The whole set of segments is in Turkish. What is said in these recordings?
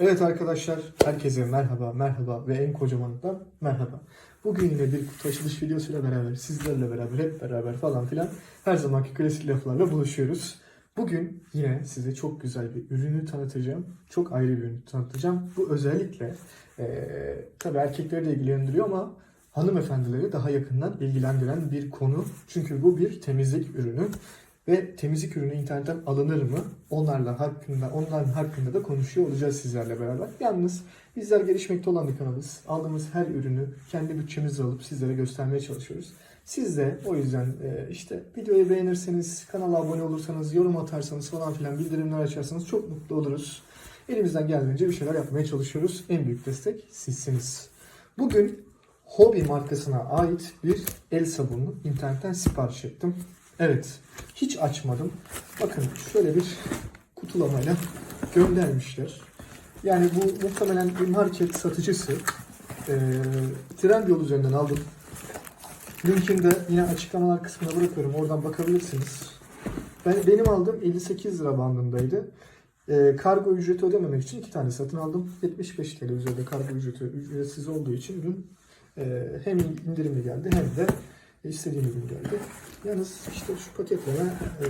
Evet arkadaşlar, herkese merhaba, merhaba ve en kocaman da merhaba. Bugün yine bir kutu açılış videosuyla beraber, sizlerle beraber, hep beraber falan filan her zamanki klasik laflarla buluşuyoruz. Bugün yine size çok güzel bir ürünü tanıtacağım. Çok ayrı bir ürünü tanıtacağım. Bu özellikle eee tabii erkekleri de ilgilendiriyor ama hanımefendileri daha yakından ilgilendiren bir konu. Çünkü bu bir temizlik ürünü ve temizlik ürünü internetten alınır mı? Onlarla hakkında, onların hakkında da konuşuyor olacağız sizlerle beraber. Yalnız bizler gelişmekte olan bir kanalız. Aldığımız her ürünü kendi bütçemizle alıp sizlere göstermeye çalışıyoruz. Siz de o yüzden e, işte videoyu beğenirseniz, kanala abone olursanız, yorum atarsanız falan filan bildirimler açarsanız çok mutlu oluruz. Elimizden geldiğince bir şeyler yapmaya çalışıyoruz. En büyük destek sizsiniz. Bugün Hobby markasına ait bir el sabunu internetten sipariş ettim. Evet, hiç açmadım. Bakın şöyle bir kutulamayla göndermişler. Yani bu muhtemelen bir market satıcısı. Ee, Trendyol üzerinden aldım. Linkini yine açıklamalar kısmına bırakıyorum. Oradan bakabilirsiniz. Ben, benim aldığım 58 lira bandındaydı. Ee, kargo ücreti ödememek için iki tane satın aldım. 75 TL üzerinde kargo ücreti ücretsiz olduğu için ürün e, hem indirimli geldi hem de istediğim ürün geldi. Yalnız işte şu paketleme e,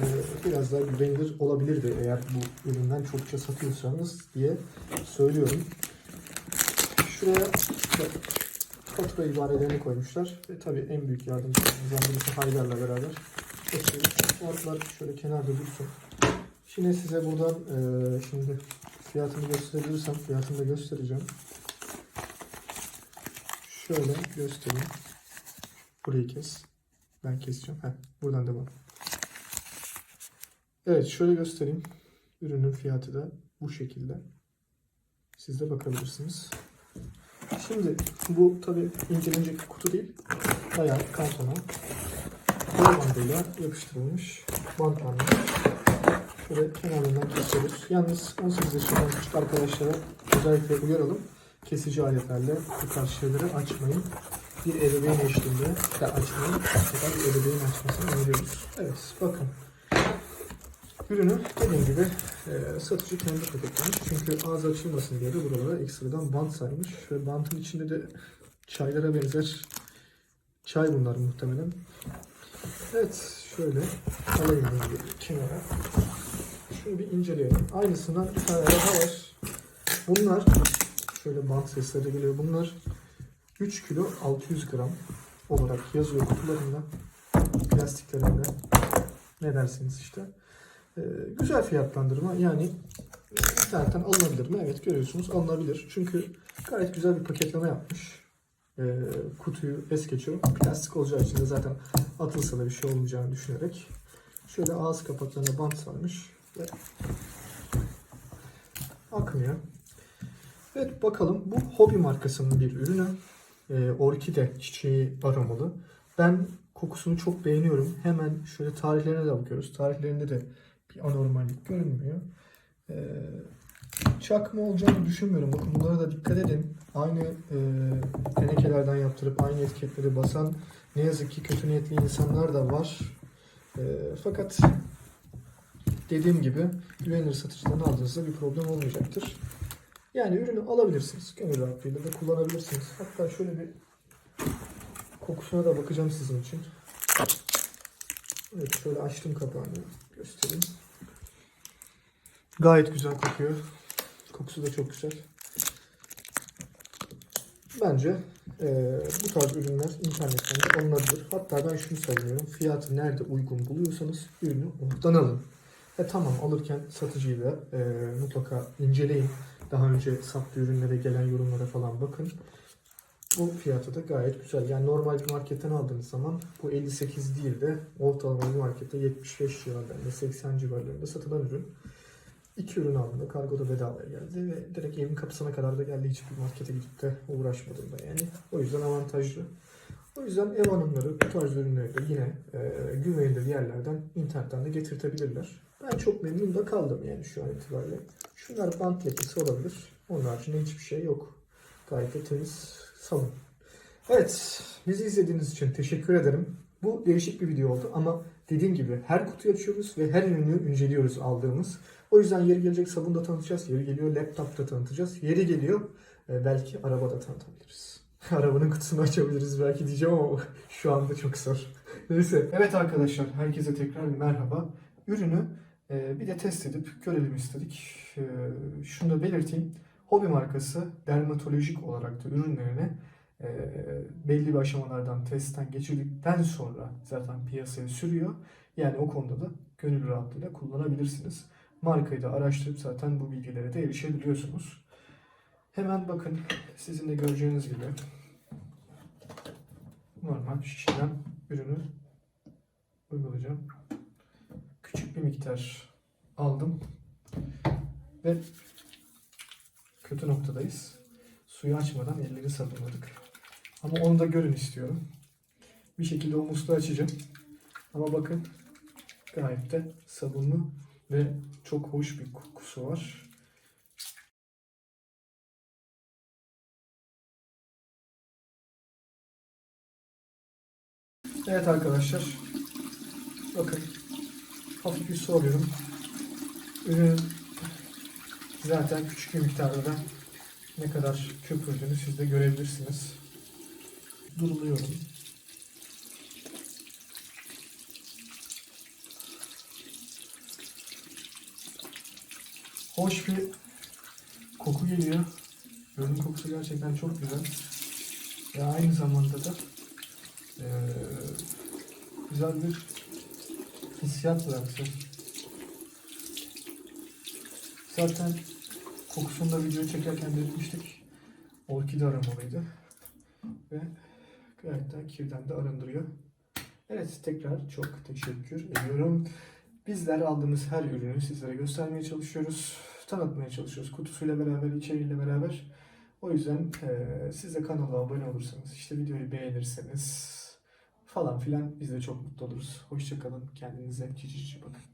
biraz daha güvenilir olabilirdi eğer bu üründen çokça satıyorsanız diye söylüyorum. Şuraya fatura ibarelerini koymuşlar. Ve tabii en büyük yardımcılarımızdan birisi Haydar'la beraber. Ortalar şöyle kenarda dursun. Şimdi size buradan e, şimdi fiyatını gösterebilirsem fiyatını da göstereceğim. Şöyle göstereyim. Burayı kes. Ben keseceğim. Heh, buradan devam. Evet şöyle göstereyim. Ürünün fiyatı da bu şekilde. Siz de bakabilirsiniz. Şimdi bu tabi incelenecek bir kutu değil. Bayağı kartona bol bandıyla yapıştırılmış bantlanmış. Şöyle kenarından kesiyoruz. Yalnız 18 yaşından küçük arkadaşlara özellikle uyaralım. Kesici aletlerle bu tarz şeyleri açmayın. Bir ebeveyn eşliğinde de açmayın. Fakat ebeveyn açmasını öneriyoruz. Evet bakın. Ürünü dediğim gibi e, satıcı kendi paketlemiş. Çünkü ağzı açılmasın diye de buralara ekstradan bant sarmış. Ve bantın içinde de çaylara benzer çay bunlar muhtemelen. Evet şöyle alayım bunu kenara. Şunu bir inceleyelim. Aynısından bir tane daha var. Bunlar şöyle bant sesleri geliyor. Bunlar 3 kilo 600 gram olarak yazıyor kutularında. Plastiklerinde. Ne dersiniz işte. Ee, güzel fiyatlandırma. Yani internetten alınabilir mi? Evet görüyorsunuz alınabilir. Çünkü gayet güzel bir paketleme yapmış. Ee, kutuyu es geçiyorum. Plastik olacağı için de zaten atılsa da bir şey olmayacağını düşünerek. Şöyle ağız kapaklarına bant sarmış. Ve akmıyor. Evet bakalım bu hobi markasının bir ürünü. Ee, orkide çiçeği aromalı. Ben kokusunu çok beğeniyorum. Hemen şöyle tarihlerine de bakıyoruz. Tarihlerinde de bir anormallik görünmüyor. Ee, çakma olacağını düşünmüyorum. Bakın bunlara da dikkat edin. Aynı e, tenekelerden yaptırıp aynı etiketleri basan ne yazık ki kötü niyetli insanlar da var. E, fakat dediğim gibi güvenilir satıcıdan aldığınızda bir problem olmayacaktır. Yani ürünü alabilirsiniz. Gönül rahatlığıyla da kullanabilirsiniz. Hatta şöyle bir kokusuna da bakacağım sizin için. Evet şöyle açtım kapağını göstereyim. Gayet güzel kokuyor. Kokusu da çok güzel. Bence eee, bu tarz ürünler internetten alınabilir. Hatta ben şunu savunuyorum. Fiyatı nerede uygun buluyorsanız ürünü oradan alın. E tamam alırken satıcıyla eee, mutlaka inceleyin. Daha önce sattığı ürünlere gelen yorumlara falan bakın. Bu fiyatı da gayet güzel. Yani normal bir marketten aldığınız zaman bu 58 değil de ortalama bir markette 75 civarlarında 80 civarlarında satılan ürün. İki ürün kargo da bedavaya geldi ve direkt evin kapısına kadar da geldi. Hiçbir markete gidip de uğraşmadım da yani. O yüzden avantajlı. O yüzden ev hanımları bu tarz ürünleri de yine e, güvenilir yerlerden internetten de getirtebilirler. Ben çok memnun da kaldım yani şu an itibariyle. Şunlar bant lekesi olabilir. Onun haricinde hiçbir şey yok. Gayet de temiz salon. Evet, bizi izlediğiniz için teşekkür ederim. Bu değişik bir video oldu ama dediğim gibi her kutuyu açıyoruz ve her ürünü inceliyoruz aldığımız. O yüzden yeri gelecek sabun da tanıtacağız, yeri geliyor laptop da tanıtacağız, yeri geliyor e, belki araba da tanıtabiliriz. Arabanın kutusunu açabiliriz belki diyeceğim ama şu anda çok zor. Neyse. Evet arkadaşlar herkese tekrar merhaba. Ürünü bir de test edip görelim istedik. E, şunu da belirteyim. Hobi markası dermatolojik olarak da ürünlerini e, belli bir aşamalardan testten geçirdikten sonra zaten piyasaya sürüyor. Yani o konuda da gönül rahatlığıyla kullanabilirsiniz. Markayı da araştırıp zaten bu bilgilere de erişebiliyorsunuz. Hemen bakın sizin de göreceğiniz gibi normal şişeden ürünü uygulayacağım. Miktar aldım ve kötü noktadayız. Suyu açmadan elleri sabunladık. Ama onu da görün istiyorum. Bir şekilde o musluğu açacağım. Ama bakın gayet de sabunlu ve çok hoş bir kokusu var. Evet arkadaşlar. Bakın. Hafif bir su alıyorum. Ürünün zaten küçük bir miktarda da ne kadar köpürdüğünü siz de görebilirsiniz. Duruluyorum. Hoş bir koku geliyor. Ürün kokusu gerçekten çok güzel. Ve aynı zamanda da eee, güzel bir hissiyat bıraktı. Zaten kokusunu da video çekerken belirtmiştik. Orkide aromalıydı. Ve gayet de kirden de arındırıyor. Evet tekrar çok teşekkür ediyorum. Bizler aldığımız her ürünü sizlere göstermeye çalışıyoruz. Tanıtmaya çalışıyoruz. Kutusuyla beraber, içeriğiyle beraber. O yüzden eee siz de kanala abone olursanız, işte videoyu beğenirseniz falan filan biz de çok mutlu oluruz. Hoşçakalın. Kendinize cici bakın.